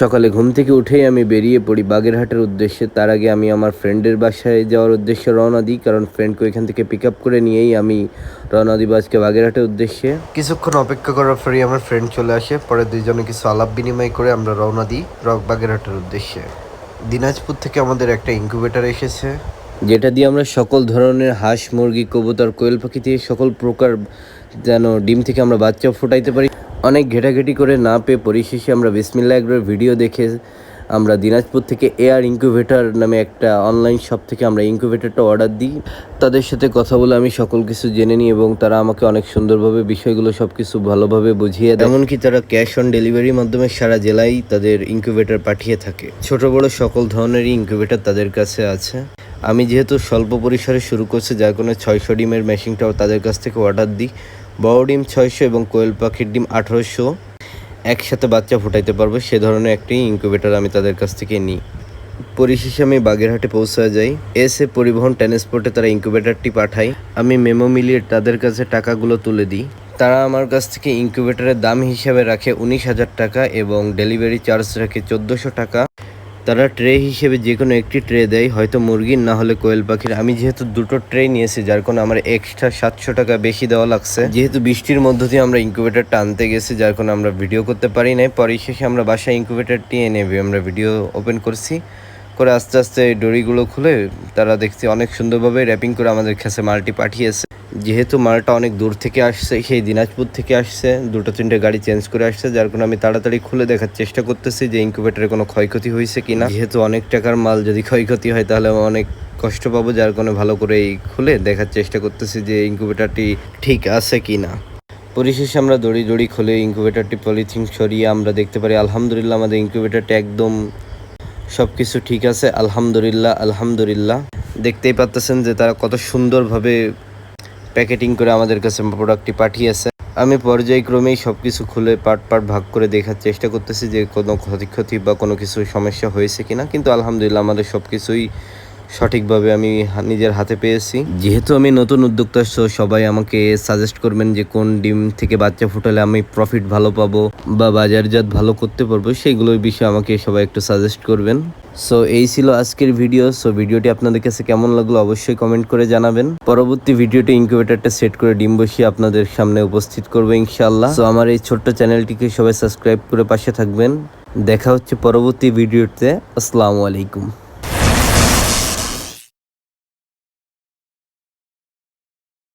সকালে ঘুম থেকে উঠেই আমি বেরিয়ে পড়ি বাগেরহাটের উদ্দেশ্যে। তার আগে আমি আমার ফ্রেন্ডের বাসায় যাওয়ার উদ্দেশ্যে রওনা দিই কারণ ফ্রেন্ডকে এখান থেকে পিক আপ করে নিয়েই আমি রওনা দিব আজকে বাগেরহাটের উদ্দেশ্যে। কিছুক্ষণ অপেক্ষা করার পরেই আমার ফ্রেন্ড চলে আসে। পরে দুইজনে কিছু আলাপ বিনিময় করে আমরা রওনা দিই রক বাগেরহাটের উদ্দেশ্যে। দিনাজপুর থেকে আমাদের একটা ইনকিউবেটর এসেছে। যেটা দিয়ে আমরা সকল ধরনের হাঁস মুরগি কবুতর কোয়েল পাখি দিয়ে সকল প্রকার যেন ডিম থেকে আমরা বাচ্চা ফোটাইতে পারি। অনেক ঘেটাঘেটি করে না পেয়ে পরিশেষে আমরা বিসমিল্লা একবার ভিডিও দেখে আমরা দিনাজপুর থেকে এয়ার ইনকিউবেটর নামে একটা অনলাইন শপ থেকে আমরা ইনকিউবেটরটা অর্ডার দিই। তাদের সাথে কথা বলে আমি সকল কিছু জেনে নিই এবং তারা আমাকে অনেক সুন্দরভাবে বিষয়গুলো সব কিছু ভালোভাবে বুঝিয়ে দেয়। এমনকি তারা ক্যাশ অন ডেলিভারির মাধ্যমে সারা জেলায় তাদের ইনকিউবেটর পাঠিয়ে থাকে। ছোট, বড় সকল ধরনেরই ইনকিউবেটর তাদের কাছে আছে। আমি যেহেতু স্বল্প পরিসরে শুরু করছি, যার কোনো ছয়শো ডিমের মেশিনটাও তাদের কাছ থেকে অর্ডার দিই। বড় ডিম ছয়শো এবং কোয়েল পাখির ডিম আঠারোশো। একসাথে বাচ্চা ফুটাইতে পারব, সে ধরনের একটি ইনকিউবেটর আমি তাদের কাছ থেকে নিই। পরিশেষে আমি বাগেরহাটে পৌঁছা যাই। এসে পরিবহন ট্রান্সপোর্টে তারা ইনকিউবেটরটি পাঠায়। আমি মেমো মিলিয়ে তাদের কাছে টাকাগুলো তুলে দিই। তারা আমার কাছ থেকে ইনকিউবেটরের দাম হিসাবে রাখে উনিশ হাজার টাকা এবং ডেলিভারি চার্জ রাখে চোদ্দোশো টাকা। তারা ট্রে হিসেবে যে কোনো একটি ট্রে দেয়, হয়তো মুরগির না হলে কোয়েল পাখির। আমি যেহেতু দুটো ট্রে নিয়েছি, যার কোনো আমার এক্সট্রা সাতশো টাকা বেশি দেওয়া লাগছে। যেহেতু বৃষ্টির মধ্য দিয়ে আমরা ইনকিউবেটরটা আনতে গেছি, যার কোনো আমরা ভিডিও করতে পারি নাই। পরে শেষে আমরা বাসায় ইনকুবেটারটি এনে আমরা ভিডিও ওপেন করছি। করে আস্তে আস্তে ডরিগুলো খুলে তারা দেখছি অনেক সুন্দরভাবে র্যাপিং করে আমাদের কাছে মালটি পাঠিয়েছে। যেহেতু মালটা অনেক দূর থেকে আসছে, সেই দিনাজপুর থেকে আসছে, দুটো তিনটে গাড়ি চেঞ্জ করে আসছে, যার কারণে আমি তাড়াতাড়ি খুলে দেখার চেষ্টা করতেছি যে ইনকিউবেটরে কোনো ক্ষয়ক্ষতি হয়েছে কিনা। যেহেতু অনেক টাকার মাল যদি ক্ষয়ক্ষতি হয়, তাহলে অনেক কষ্ট পাবো, যার কারণে ভালো করে এই খুলে দেখার চেষ্টা করতেছি যে ইনকিউবেটরটি ঠিক আছে কিনা। পরিশেষে আমরা দড়ি দড়ি খুলে ইনকিউবেটরটি পলিথিন সরিয়ে আমরা দেখতে পারি, আলহামদুলিল্লাহ আমাদের ইনকিউবেটরটি একদম সব কিছু ঠিক আছে, আলহামদুলিল্লাহ আলহামদুলিল্লাহ। দেখতেই পাচ্তেছেন যে তারা কত সুন্দরভাবে প্যাকেটিং করে আমাদের কাছে প্রোডাক্টটি পাঠিয়েছে। আমি পর্যায়ক্রমেই সব কিছু খুলে পার্ট পার্ট ভাগ করে দেখার চেষ্টা করতেছি যে কোনো ক্ষতি ক্ষতি বা কোনো কিছু সমস্যা হয়েছে কিনা। কিন্তু আলহামদুলিল্লাহ আমাদের সব কিছুই সঠিকভাবে আমি নিজের হাতে পেয়েছি। যেহেতু আমি নতুন উদ্যোক্তা, so সবাই আমাকে সাজেস্ট করবেন যে কোন ডিম থেকে বাচ্চা ফুটালে আমি প্রফিট ভালো পাবো বা বাজারজাত ভালো করতে পারব, সেইগুলোর বিষয়ে আমাকে সবাই একটু সাজেস্ট করবেন। সো এই ছিল আজকের ভিডিও সো ভিডিওটি আপনাদের কাছে কেমন লাগল অবশ্যই কমেন্ট করে জানাবেন। পরবর্তী ভিডিওটি ইনকিউবেটরটা সেট করে ডিম বসিয়ে আপনাদের সামনে উপস্থিত করব ইনশাল্লাহ সো আমার এই ছোট্ট চ্যানেলটিকে সবাই সাবস্ক্রাইব করে পাশে থাকবেন। দেখা হচ্ছে পরবর্তী ভিডিওতে আসসালামু আলাইকুম।